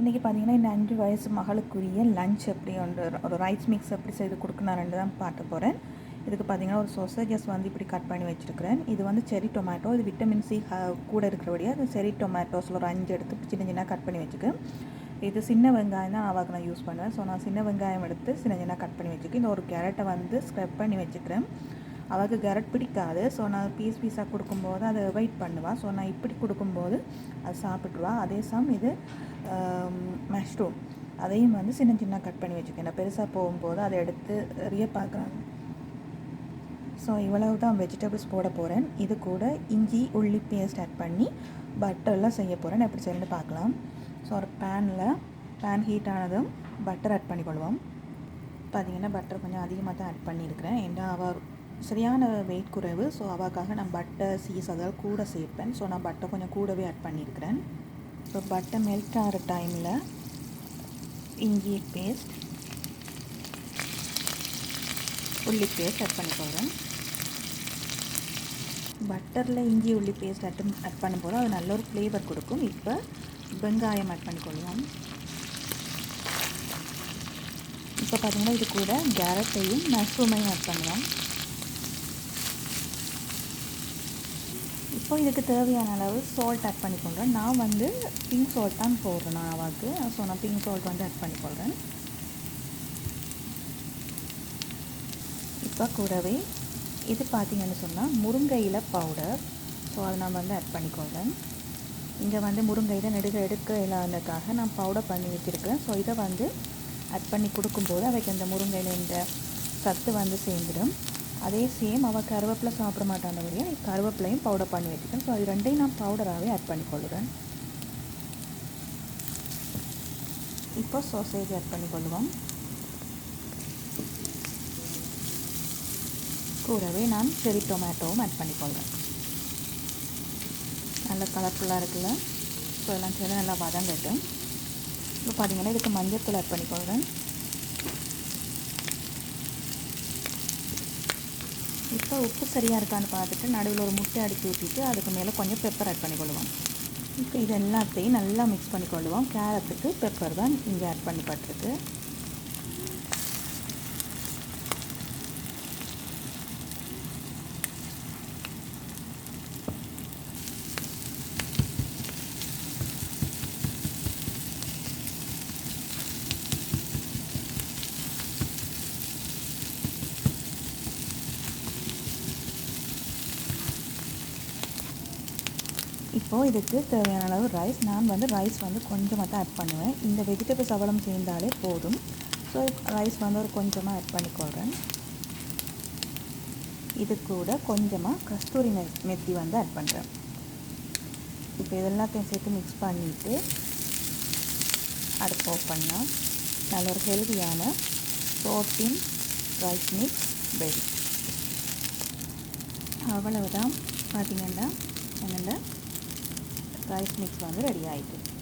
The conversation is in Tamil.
இன்றைக்கி பார்த்தீங்கன்னா இந்த அஞ்சு வயசு மகளுக்குரிய லஞ்ச் எப்படி ஒன்று ஒரு ரைஸ் மிக்ஸ் எப்படி செய்து கொடுக்கணுன்னு தான் பார்க்க போகிறேன் இதுக்கு பார்த்தீங்கன்னா ஒரு சொசேஜஸ் வந்து இப்படி கட் பண்ணி வச்சுருக்கிறேன். இது வந்து செரி டொமேட்டோ இது விட்டமின் சி கூட இருக்கிறபடியாக அது செரி டொமேட்டோஸில் ஒரு அஞ்சு எடுத்து சின்ன சின்ன கட் பண்ணி வச்சுக்கேன் இது சின்ன வெங்காயம் தான் அவாக்கு நான் யூஸ் பண்ணுவேன். ஸோ நான் சின்ன வெங்காயம் எடுத்து சின்ன சின்ன கட் பண்ணி வச்சுக்கேன் இந்த ஒரு கேரட்டை வந்து ஸ்க்ரப் பண்ணி வச்சுக்கிறேன். அவளுக்கு கரட் பிடிக்காது. ஸோ நான் பீஸ் பீஸாக கொடுக்கும்போது அதை வெயிட் பண்ணுவாள் ஸோ நான் இப்படி கொடுக்கும்போது அது சாப்பிட்ருவா அதே சம் இது மஷ்ரூம் அதையும் வந்து சின்ன சின்ன கட் பண்ணி வச்சுக்கேன் பெருசாக போகும்போது அதை எடுத்து எறிய பார்க்குறாங்க. ஸோ இவ்வளவு தான் வெஜிடபிள்ஸ் போட போகிறேன் இது கூட இஞ்சி உள்ளி பேஸ்ட் ஆட் பண்ணி பட்டர்லாம் செய்ய போகிறேன் எப்படி செய்யணும்னு பார்க்கலாம். ஸோ ஒரு பேனில் பேன் ஹீட் ஆனதும் பட்டர் ஆட் பண்ணிக்கொள்வோம். பார்த்தீங்கன்னா பட்டர் கொஞ்சம் அதிகமாக தான் ஆட் பண்ணியிருக்கிறேன். ஏன்னா அவள் சரியான வெயிட் குறைவு ஸோ அவக்காக நான் பட்டர் சீஸ் அதெல்லாம் கூட சேர்ப்பேன். ஸோ நான் பட்டை கொஞ்சம் கூடவே ஆட் பண்ணியிருக்கிறேன் ஸோ பட்டை மெல்ட் ஆகிற டைமில் இஞ்சி பேஸ்ட் உள்ளி பேஸ்ட் ஆட் பண்ணிக்கொள்கிறேன் பட்டரில் இஞ்சி உள்ளி பேஸ்ட் ஆட் ஆட் பண்ணும்போது அது நல்ல ஒரு ஃப்ளேவர் கொடுக்கும். இப்போ வெங்காயம் ஆட் பண்ணிக்கொள்வோம் இப்போ பார்த்திங்கன்னா இது கூட கேரட்டையும் மஷ்ரூமையும் ஆட் பண்ணுவோம். ஸோ இதுக்கு தேவையான அளவு சால்ட் ஆட் பண்ணிக்கொள்கிறேன் நான் வந்து பிங்க் சால்ட் தான் போடுறேன் நான் அவாக்கு ஸோ நான் பிங்க் சால்ட் வந்து ஆட் பண்ணிக்கொள்கிறேன் இப்போ கூடவே இது பார்த்திங்கன்னு சொன்னால் முருங்கையில் பவுடர் ஸோ அதை நான் வந்து ஆட் பண்ணிக்கொள்கிறேன் இங்கே வந்து முருங்கையில் நெடுக எடுக்க இல்லாததுக்காக நான் பவுடர் பண்ணி வச்சுருக்கேன். ஸோ இதை வந்து ஆட் பண்ணி கொடுக்கும்போது அவைக்கு அந்த முருங்கையில் இந்த சத்து வந்து சேர்ந்துடும். அதே சேம் அவள் கருவேப்பிலை சாப்பிட மாட்டாண்டபடியாக கருவேப்பிலையும் பவுடர் பண்ணி வச்சுக்கேன் ஸோ அது ரெண்டையும் நான் பவுடராகவே ஆட் பண்ணிக்கொள்ளுறேன். இப்போ சோசேஜ் ஆட் பண்ணிக்கொள்ளுவோம். கூடவே நான் செரி டொமேட்டோவும் ஆட் பண்ணிக்கொள்கிறேன் நல்ல கலர்ஃபுல்லாக இருக்குல்ல? ஸோ எல்லாம் சேர்ந்து நல்லா வதங்கட்டும். இப்போ பார்த்தீங்கன்னா இதுக்கு மஞ்சள் தூள் ஆட் பண்ணிக்கொள்கிறேன் இப்போ உப்பு சரியாக இருக்கான்னு பார்த்துட்டு நடுவில் ஒரு முட்டை அடுக்கி ஊற்றிட்டு அதுக்கு மேலே கொஞ்சம் பெப்பர் ஆட் பண்ணிக்கொள்ளுவோம். இப்போ இது எல்லாத்தையும் நல்லா மிக்ஸ் பண்ணிக்கொள்ளுவோம். கேரட்டுக்கு பெப்பர் தான் இங்கே ஆட் பண்ணி பட்டிருக்கு இப்போது இதுக்கு தேவையான அளவு ரைஸ் நான் வந்து ரைஸ் வந்து கொஞ்சமாக தான் ஆட் பண்ணுவேன். இந்த வெஜிடபிள்ஸ் அவலம் சேர்ந்தாலே போதும். ஸோ ரைஸ் வந்து ஒரு கொஞ்சமாக ஆட் பண்ணிக்கொள்கிறேன் இது கூட கொஞ்சமாக கஸ்தூரி மெ மெத்தி வந்து ஆட் பண்ணுறேன் இப்போ இதெல்லாத்தையும் சேர்த்து மிக்ஸ் பண்ணிவிட்டு அடுப்பு ஆஃப் பண்ணால் நல்ல ஒரு ஹெல்தியான ப்ரோட்டீன் ரைஸ் மிக்ஸ் ரெடி அவ்வளவுதான். பார்த்தீங்கன்னா என்னென்ன? ரைஸ் மிக்ஸ் வந்து ரெடி ஆகிட்டு